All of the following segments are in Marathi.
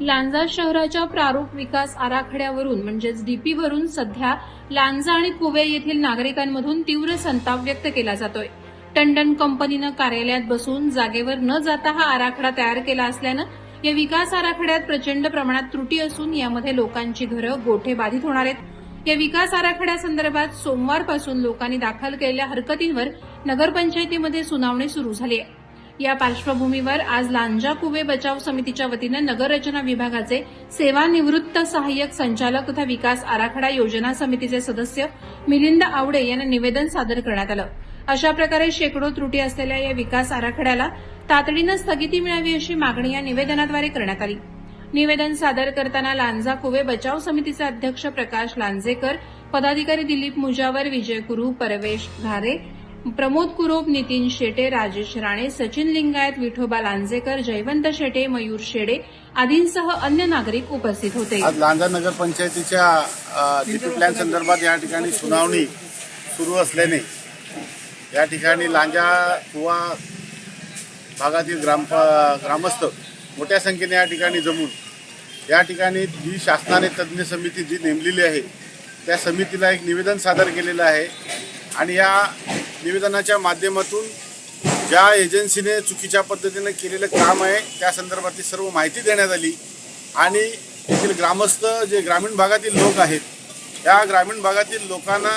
लांजा शहराच्या प्रारूप विकास आराखड्यावरून म्हणजेच डीपी वरून सध्या लांजा आणि कुवे येथील नागरिकांमधून तीव्र संताप व्यक्त केला जातोय. टंडन कंपनीनं कार्यालयात बसून जागेवर न जाता हा आराखडा तयार केला असल्यानं या विकास आराखड्यात प्रचंड प्रमाणात त्रुटी असून यामध्ये लोकांची घरं गोठे बाधित होणार आहेत. या विकास आराखड्यासंदर्भात सोमवारपासून लोकांनी दाखल केलेल्या हरकतींवर नगरपंचायतीमध्ये सुनावणी सुरू झाली आहे. या पार्श्वभूमीवर आज लांजा कुवे बचाव समितीच्या वतीनं नगररचना विभागाचे सेवानिवृत्त सहाय्यक संचालक तथा विकास आराखडा योजना समितीचे सदस्य मिलिंद आवडे यांना निवेदन सादर करण्यात आलं. अशा प्रकारे शेकडो त्रुटी असलेल्या या विकास आराखड्याला तातडीनं स्थगिती मिळावी अशी मागणी या निवेदनाद्वारे करण्यात आली. निवेदन सादर करताना लांजा कुवे बचाव समितीचे अध्यक्ष प्रकाश लांजेकर पदाधिकारी दिलीप मुजावर विजय कुरू परवेश घारे प्रमोद कुरोप नितीन शेटे राजेश राणे सचिन लिंगायत विठोबा लांजेकर जयवंत शेटे मयूर शेडे आदींसह अन्य नागरिक उपस्थित होते. आज लांजा नगरपंचायतीच्या सिटी प्लॅन संदर्भात या ठिकाणी सुनावणी सुरू असल्याने या ठिकाणी लांजा कुवा भागातील ग्राम ग्रामस्थ मोठ्या संख्येने या ठिकाणी जमून या ठिकाणी जी शासनाने तज्ज्ञ समिती जी नेमलेली आहे त्या समितीला एक निवेदन सादर केलेलं आहे. आणि या निवेदनाच्या माध्यमातून ज्या एजन्सीने चुकीच्या पद्धतीने केलेलं काम आहे त्या संदर्भातली सर्व माहिती देण्यात आली. आणि येथील ग्रामस्थ जे ग्रामीण भागातील लोक आहेत त्या ग्रामीण भागातील लोकांना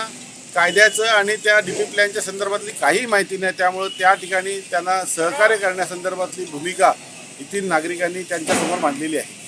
कायद्याचं आणि त्या डी पी प्लॅनच्या संदर्भातली काही माहिती नाही त्यामुळं त्या ठिकाणी त्यांना सहकार्य करण्यासंदर्भातली भूमिका येथील नागरिकांनी त्यांच्यासमोर मांडलेली आहे.